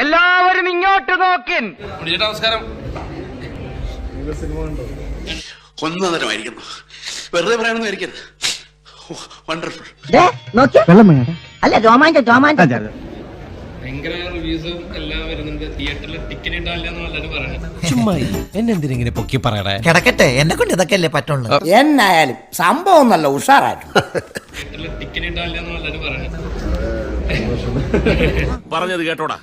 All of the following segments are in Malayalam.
എല്ലാവരും ഇങ്ങോട്ട് നോക്കിൻ. നമസ്കാരം. ഒന്നതരമായിരിക്കുന്നു വെറുതെ പറയണമെന്ന് ആയിരിക്കരുത്. വണ്ടർഫുൾ അല്ല രോമാഞ്ചം രോമാഞ്ചം. ഭയങ്കര റിവ്യൂസും എല്ലാം വരുന്നുണ്ട്. തിയേറ്ററിൽ ടിക്കറ്റ് പൊക്കി പറയണേ? കിടക്കട്ടെ എന്നെ കൊണ്ട് ഇതൊക്കെ അല്ലേ പറ്റുള്ളൂ? എന്നായാലും സംഭവം നല്ല ഉഷാറായിട്ടുണ്ട്. തിയേറ്ററിൽ ടിക്കറ്റ് പറഞ്ഞത് കേട്ടോടാ.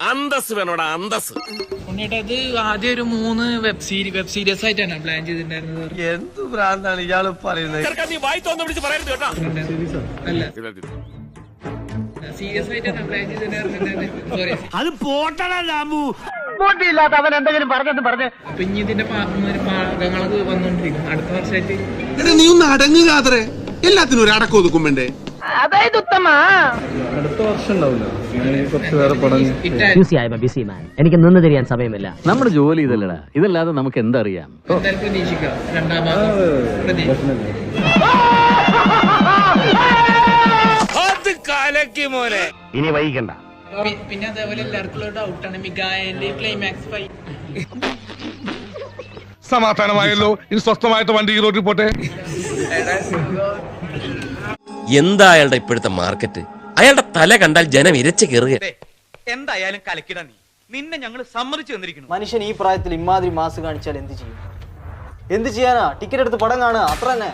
അന്തസ് വേണോടാ അന്തസ് ഉണ്ണിയേട്ടാ ഇത് ആദ്യം ഒരു മൂന്ന് വെബ് സീരീസ് വെബ് സീരീസ് ആയിട്ടാണ് പ്ലാൻ ചെയ്തിട്ടുണ്ടായിരുന്നത് എന്ത് ഭ്രാന്താണ് ഇയാൾ പറയുന്നത്? നീ വായി തോന്നു വിളിച്ച് പറയരുത് കേട്ടാ. അല്ല. സീരിയസ് ആയിട്ടാണ് പ്ലാൻ ചെയ്തിട്ടുണ്ടായിരുന്നത് സോറി അത് പോട്ടടാ ലാംബു ബുദ്ധിയില്ലാത്ത അവൻ എന്തെങ്കിലും പറഞ്ഞു പറഞ്ഞു. അപ്പൊ ഇനി ഇതിന്റെ ഭാഗങ്ങളൊക്കെ വന്നോണ്ടിരിക്കും. അടുത്ത വർഷമായിട്ട് നീ ഒന്ന് അടങ്ങുക അത്രേ എല്ലാത്തിനും ഒരു അടക്കം ഒതുക്കും വേണ്ടേ? അതായത് ഉത്തമ. മാൻ എനിക്ക് നിന്ന് തിരിയാൻ സമയമില്ല. നമ്മുടെ ജോലി ഇതല്ലടാ. ഇതല്ലാതെ നമുക്ക് എന്തറിയാം? അത് കലക്കി മോനെ. ഇനി വൈകണ്ട. പിന്നെ അതേപോലെ എല്ലാവർക്കും ഉള്ള ഡൗട്ടാണ് മിഗായന്റെ ക്ലൈമാക്സ് സമാധാനമായല്ലോ. ഇനി സ്വസ്ഥമായിട്ട് വണ്ടി ഈ റോഡിൽ പോട്ടെ എന്താ അയാളുടെ ഇപ്പോഴത്തെ മാർക്കറ്റ്? അയാളുടെ തല കണ്ടാൽ ജനം ഇരച്ചു കയറുക. എന്തായാലും കലക്കിട നീ. നിന്നെ ഞങ്ങൾ സമ്മതിച്ചു തന്നിരിക്കുന്നു. മനുഷ്യൻ ഈ പ്രായത്തിൽ ഇമാതിരി മാസ് കാണിച്ചാൽ എന്ത് ചെയ്യും? എന്ത് ചെയ്യാനാ? ടിക്കറ്റ് എടുത്ത് പടം കാണുക അത്ര തന്നെ.